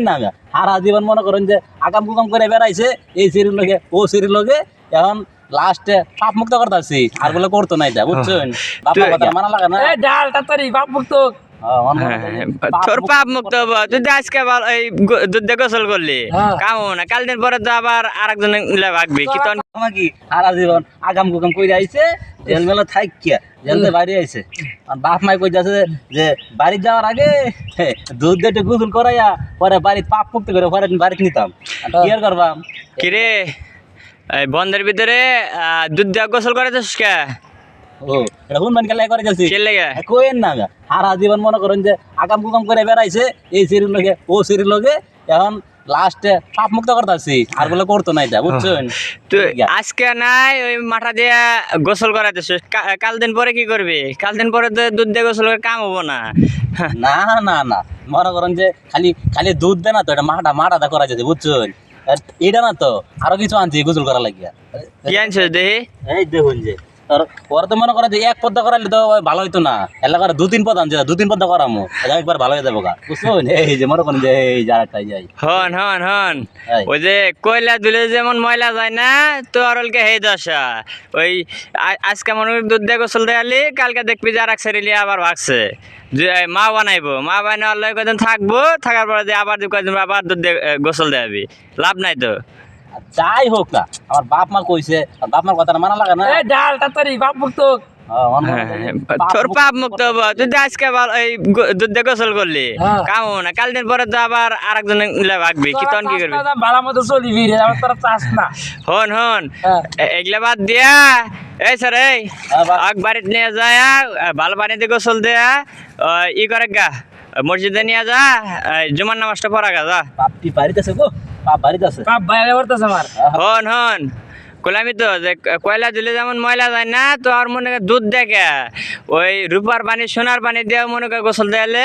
না। সারা জীবন মনে করেন যে আগাম কুকাম করে বেড়াইছে এই সিরির লোকে ও সিরির লোকে এখন লাস্টে পাপ মুক্ত করতেছি আর বলে করতো না এটা বুঝছেন? বাপ কথা মানা লাগে না। ডাল তাড়াতাড়ি বাপ মুক্ত। হ্যাঁ, হ্যাঁ, হ্যাঁ, তোর পাপ মুক্ত হব তুই তো আজকে এই দুধ গোসল করলি। কামো না কাল দিন পরে তো আবার আর একজন ভাগবি কি নাকি সারা জীবন আগাম করে আইছে বাইরে আইছে। আর বাপ মাই কই যাচ্ছে যে বাড়ি যাওয়ার আগে দুধ দিয়ে গোসল করাইয়া পরে বাড়ি পাপ মুক্ত করে পরে বাড়িতে নিতাম। আর কি আর করবাম? কিরে? এই বন্ধের ভিতরে আহ, দুধ দিয়ে গোসল করেছিস কে? ও মান খেলা করে কোয়েন না জীবন মনে করেন যে আগাম কুকাম করে বেড়াইছে এই সিরির লোকে ও সিরির লোকে এখন লাস্টে পাপ মুক্ত করতেছি। আর বলে করতো না এটা বুঝছেন? আজকে নাই ওই মাথা দিয়ে গোসল করাইতেছিস কা- কাল দিন পরে কি করবি? কাল দিন পরে তো দুধ দিয়ে গোসল করে কাম হব না। না না না। মনে করেন যে খালি খালি দুধ দে না তো এটা মাটা মাটাটা করা যেতে বুঝছেন? এটা না তো আরও কিছু আনছি গোসল করা লাগিয়া। কি আনছিস দেখি এই দেখুন যে আর ওরা তো মনে করে যে এক পদ্মা করাইলে তো ভালো হইতো না। এলাকার দু তিন পদ আনছে দু তিন পদ্মা করামো। একবার ভালো হয়ে যাব গা এই যে মনে করেন যে এই যারাটাই যাই। হন হন হন। ওই যে কয়লা ধুলে যেমন ময়লা যায় না তো আর ওলকে হে দশা। ওই আজকে মনে দুধ দিয়ে গোসল দেয়ালি কালকে দেখবি যে আর এক সেরিলি আবার ভাগছে। যে মা বানাইবো মা বানাই কদিন থাকব থাকার পরে যে আবার কদিন আবার দুধ দিয়ে গোসল দেয়াবি লাভ নাই তো। যাই হোক না আমার বাপ মা কইছে বাপ মার কথা মানা লাগে না। এই ডাল তাড়াতাড়ি বাপ মুক্ত করেন যে বাপ তোর পাপ মুক্ত হব। তুই তো আজকে এই গো- গোসল করলি হ্যাঁ। না কাল দিন পরে তো আবার আর ভাগবি কি তখন কি করবি? ভালো মতো চলি ফিরে আমার তোরা চাস না। হন হন হ্যাঁ। এগুলা বাদ দিয়া এই স্যার এই হ্যাঁ। আগ বাড়িতে নিয়ে যায় ভালো পানিতে গোসল দেয়া ই করে গা মসজিদে নিয়ে যা জুমার নামাজটা পড়া গা যা। বাপটি বাড়িতে গো? বাইরে আমার। হন হন। কলামি তো যে কয়লা দিলে যেমন ময়লা যায় না তো আর মনে দুধ দেখে। ওই রূপার পানি সোনার পানি দিয়ে মনে কর গোসল দেয়ালে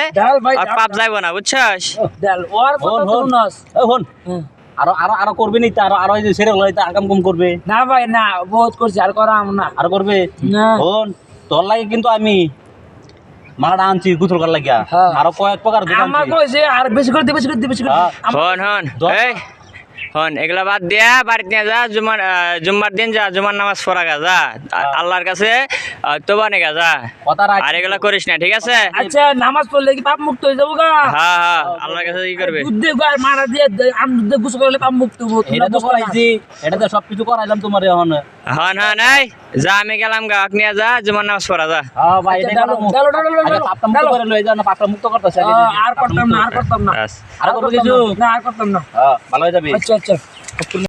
আর পাপ যাইব না বুঝছস? ডাল ওর হন কথা হন। শুনস। এই হন। আরও আরও আরও করবে নি আরও আরও এই যে সেরে হইতে আগাম কম করবে? না ভাই না বহুত করছি আর করা আম না। আরও করবে? না। হন তোর লাগে কিন্তু আমি। মাটা আনছি গুথল করার লাগিয়া। হ্যাঁ। আরও কয়েক প্রকার আমার কইছে আর বেশি করে দে বেশি করে দে বেশি করে। হ্যাঁ। হন হন। এই হন এগুলা বাদ দিয়া বাড়িতে নিয়ে যা জুমার জুম্মার দিন যা জুমার নামাজ পড়া গা যা। আল্লাহর কাছে তোবা নেগা যা। কথা আর এগুলা করিস না ঠিক আছে? আচ্ছা নামাজ পড়লে কি পাপ মুক্ত হয়ে যাব গা? হ্যাঁ হ্যাঁ আল্লাহর কাছে কি করবে? দুধ দিয়ে গায়ে মারা দিয়ে আম দুধ দিয়ে গুছো করলে পাপ মুক্ত হব এটা তো। করাইছি এটা তো সবকিছু করাইলাম তোমার এখন। হন হন এই যা আমি গেলাম গা আক নিয়ে যা জুমার নামাজ পড়া যা। হ্যাঁ ভাই আচ্ছা, পাপটা মুক্ত। করতেছে আগে আহ, যদি আর করতাম না আর করতাম না। আর করব না। আর করতাম না। হ্যাঁ ভালো হয়ে যাবে। আচ্ছা আচ্ছা।